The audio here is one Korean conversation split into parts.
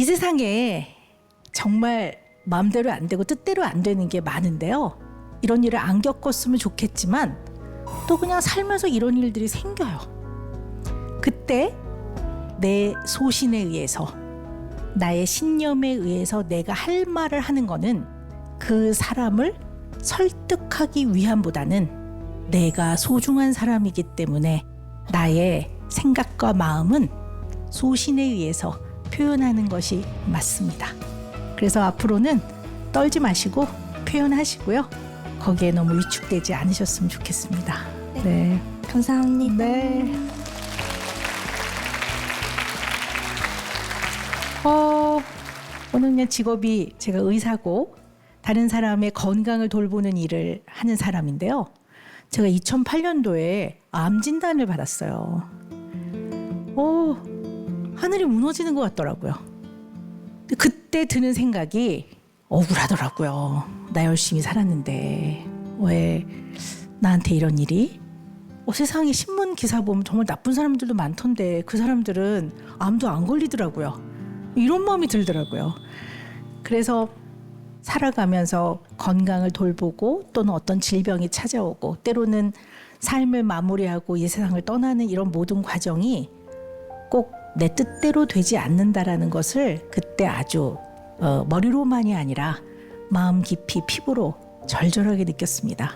이 세상에 정말 마음대로 안 되고 뜻대로 안 되는 게 많은데요. 이런 일을 안 겪었으면 좋겠지만 또 그냥 살면서 이런 일들이 생겨요. 그때 내 소신에 의해서 나의 신념에 의해서 내가 할 말을 하는 거는 그 사람을 설득하기 위함보다는 내가 소중한 사람이기 때문에 나의 생각과 마음은 소신에 의해서 표현하는 것이 맞습니다. 그래서 앞으로는 떨지 마시고 표현하시고요. 거기에 너무 위축되지 않으셨으면 좋겠습니다. 네. 감사합니다. 네. 어, 오늘은 직업이 제가 의사고 다른 사람의 건강을 돌보는 일을 하는 사람인데요. 제가 2008년도에 암 진단을 받았어요. 오, 하늘이 무너지는 것 같더라고요. 그때 드는 생각이 억울하더라고요. 나 열심히 살았는데 왜 나한테 이런 일이? 어, 세상에 신문 기사 보면 정말 나쁜 사람들도 많던데 그 사람들은 암도 안 걸리더라고요. 이런 마음이 들더라고요. 그래서 살아가면서 건강을 돌보고 또는 어떤 질병이 찾아오고 때로는 삶을 마무리하고 이 세상을 떠나는 이런 모든 과정이 꼭 내 뜻대로 되지 않는다라는 것을 그때 아주 어, 머리로만이 아니라 마음 깊이 피부로 절절하게 느꼈습니다.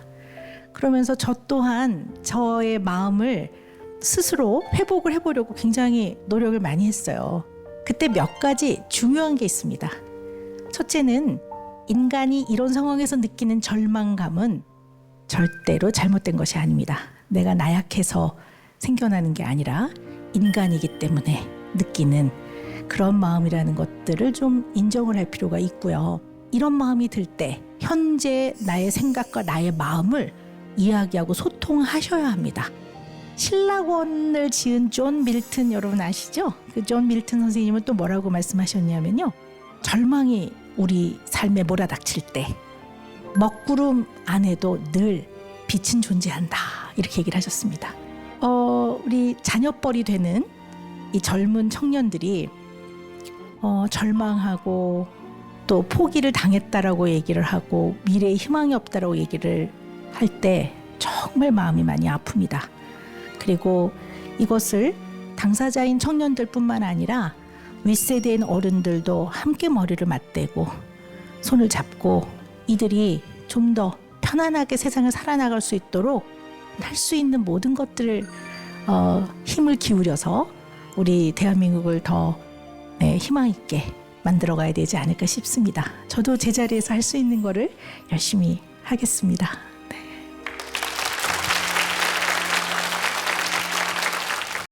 그러면서 저 또한 저의 마음을 스스로 회복을 해보려고 굉장히 노력을 많이 했어요. 그때 몇 가지 중요한 게 있습니다. 첫째는 인간이 이런 상황에서 느끼는 절망감은 절대로 잘못된 것이 아닙니다. 내가 나약해서 생겨나는 게 아니라 인간이기 때문에 느끼는 그런 마음이라는 것들을 좀 인정을 할 필요가 있고요. 이런 마음이 들 때 현재 나의 생각과 나의 마음을 이야기하고 소통하셔야 합니다. 신라권을 지은 존 밀튼 여러분 아시죠? 그 존 밀튼 선생님은 또 뭐라고 말씀하셨냐면요. 절망이 우리 삶에 몰아닥칠 때 먹구름 안에도 늘 빛은 존재한다. 이렇게 얘기를 하셨습니다. 어, 우리 자녀뻘이 되는 이 젊은 청년들이 어, 절망하고 또 포기를 당했다라고 얘기를 하고 미래에 희망이 없다라고 얘기를 할 때 정말 마음이 많이 아픕니다. 그리고 이것을 당사자인 청년들뿐만 아니라 윗세대인 어른들도 함께 머리를 맞대고 손을 잡고 이들이 좀 더 편안하게 세상을 살아나갈 수 있도록 할 수 있는 모든 것들을 어, 힘을 기울여서 우리 대한민국을 더 네, 희망 있게 만들어 가야 되지 않을까 싶습니다. 저도 제자리에서 할 수 있는 거를 열심히 하겠습니다.